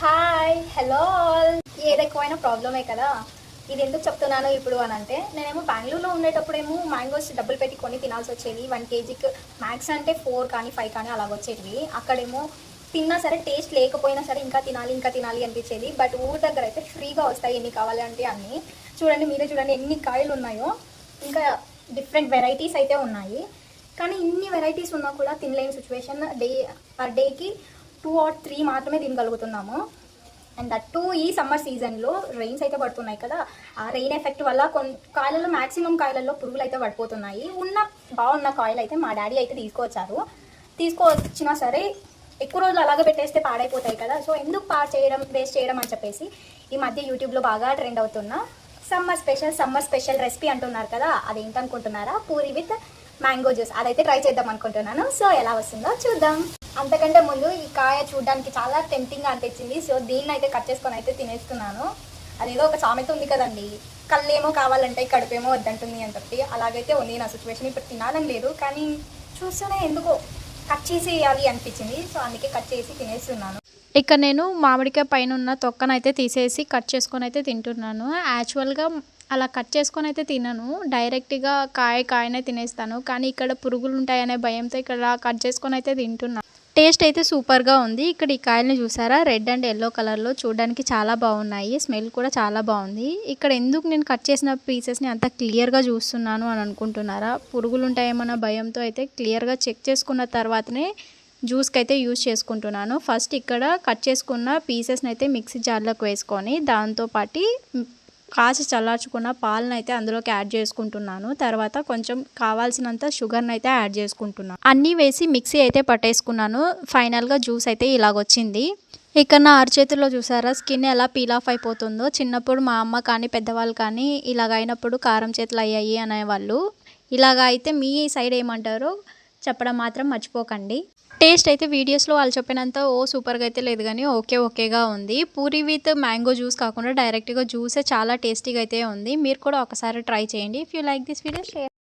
Hi hello all ఏది ఎక్కువైనా ప్రాబ్లమే కదా? ఇది ఎందుకు చెప్తున్నాను ఇప్పుడు అని అంటే నేనేమో బెంగళూరులో ఉండేటప్పుడేమో మ్యాంగోస్ డబ్బులు పెట్టి కొని తినాల్సి వచ్చేది. వన్ కేజీకి మ్యాక్స్ అంటే ఫోర్ కానీ ఫైవ్ కానీ అలా వచ్చేటివి. అక్కడేమో తిన్నా సరే టేస్ట్ లేకపోయినా సరే ఇంకా తినాలి ఇంకా తినాలి అనిపించేది. బట్ ఊరి దగ్గర అయితే ఫ్రీగా వస్తాయి ఎన్ని కావాలంటే అన్నీ. చూడండి మీరే చూడండి ఎన్ని కాయలు ఉన్నాయో. ఇంకా డిఫరెంట్ వెరైటీస్ అయితే ఉన్నాయి. కానీ ఇన్ని వెరైటీస్ ఉన్నా కూడా తినలేని సిచ్యువేషన్ డే పర్ డేకి టూ ఆర్ త్రీ మాత్రమే తినగలుగుతున్నాము అండ్ దట్ టూ ఈ సమ్మర్ సీజన్లో రెయిన్స్ అయితే పడుతున్నాయి కదా. ఆ రెయిన్ ఎఫెక్ట్ వల్ల కొన్ని కాయలలో మాక్సిమం కాయలలో పురుగులు అయితే పడిపోతున్నాయి. ఉన్న బాగున్న కాయలు అయితే మా డాడీ అయితే తీసుకొచ్చారు. తీసుకొచ్చినా సరే ఎక్కువ రోజులు అలాగే పెట్టేస్తే పాడైపోతాయి కదా. సో ఎందుకు పాడు చేయడం వేస్ట్ చేయడం అని చెప్పేసి ఈ మధ్య యూట్యూబ్లో బాగా ట్రెండ్ అవుతున్న summer special summer special recipe అంటున్నారు కదా. అదేంటనుకుంటున్నారా? పూరి విత్ మ్యాంగో జ్యూస్ అదైతే ట్రై చేద్దాం అనుకుంటున్నాను. సో ఎలా వస్తుందో చూద్దాం. అంతకంటే ముందు ఈ కాయ చూడడానికి చాలా టెంప్టింగ్ అనిపించింది. సో దీన్ని అయితే కట్ చేసుకొని అయితే తినేస్తున్నాను. అదేదో ఒక సామెత ఉంది కదండి. కళ్ళేమో కావాలంటే కడుపేమో వద్దంటుంది అని చెప్పి. అలాగైతే ఉంది నా సిచ్యువేషన్ ఇప్పుడు తినాలని లేదు కానీ చూస్తూనే ఎందుకో కట్ చేసేయాలి అనిపించింది. సో అందుకే కట్ చేసి తినేస్తున్నాను. ఇక్కడ నేను మామిడికాయ పైన ఉన్న తొక్కనైతే తీసేసి కట్ చేసుకొని అయితే తింటున్నాను. యాక్చువల్గా అలా కట్ చేసుకొని అయితే తినను. డైరెక్ట్గా కాయ కాయనే తినేస్తాను. కానీ ఇక్కడ పురుగులు ఉంటాయనే భయంతో ఇక్కడ కట్ చేసుకొని అయితే తింటున్నాను టేస్ట్ అయితే సూపర్గా ఉంది. ఇక్కడ ఈ కాయల్ని చూసారా? రెడ్ అండ్ ఎల్లో కలర్లో చూడడానికి చాలా బాగున్నాయి. స్మెల్ కూడా చాలా బాగుంది. ఇక్కడ ఎందుకు నేను కట్ చేసిన పీసెస్ని అంత క్లియర్గా చూస్తున్నాను అని అనుకుంటున్నారా? పురుగులు ఉంటాయేమన్న భయంతో అయితే క్లియర్గా చెక్ చేసుకున్న తర్వాతనే జ్యూస్కి అయితే యూజ్ చేసుకుంటున్నాను. ఫస్ట్ ఇక్కడ కట్ చేసుకున్న పీసెస్ని అయితే మిక్సీ జార్లోకి వేసుకొని దాంతోపాటి కాచి చల్లార్చుకున్న పాలను అయితే అందులోకి యాడ్ చేసుకుంటున్నాను. తర్వాత కొంచెం కావాల్సినంత షుగర్ని అయితే యాడ్ చేసుకుంటున్నాను అన్నీ వేసి మిక్సీ అయితే పట్టేసుకున్నాను. ఫైనల్గా జ్యూస్ అయితే ఇలాగొచ్చింది. ఇక్కడ నా అరచేతిలో చూసారా స్కిన్ ఎలా పీల్ ఆఫ్ అయిపోతుందో. చిన్నప్పుడు మా అమ్మ కానీ పెద్దవాళ్ళు కానీ ఇలాగ అయినప్పుడు కారం చేతులు అయ్యాయి అనేవాళ్ళు. ఇలాగ అయితే మీ సైడ్ ఏమంటారో చెప్పడం మాత్రం మర్చిపోకండి. టేస్ట్ అయితే వీడియోస్లో వాళ్ళు చెప్పినంత ఓ సూపర్గా అయితే లేదు కానీ ఓకే ఓకేగా ఉంది. పూరి విత్ మ్యాంగో జ్యూస్ కాకుండా డైరెక్ట్గా జ్యూసే చాలా టేస్టీగా అయితే ఉంది. మీరు కూడా ఒకసారి ట్రై చేయండి. If you like this video share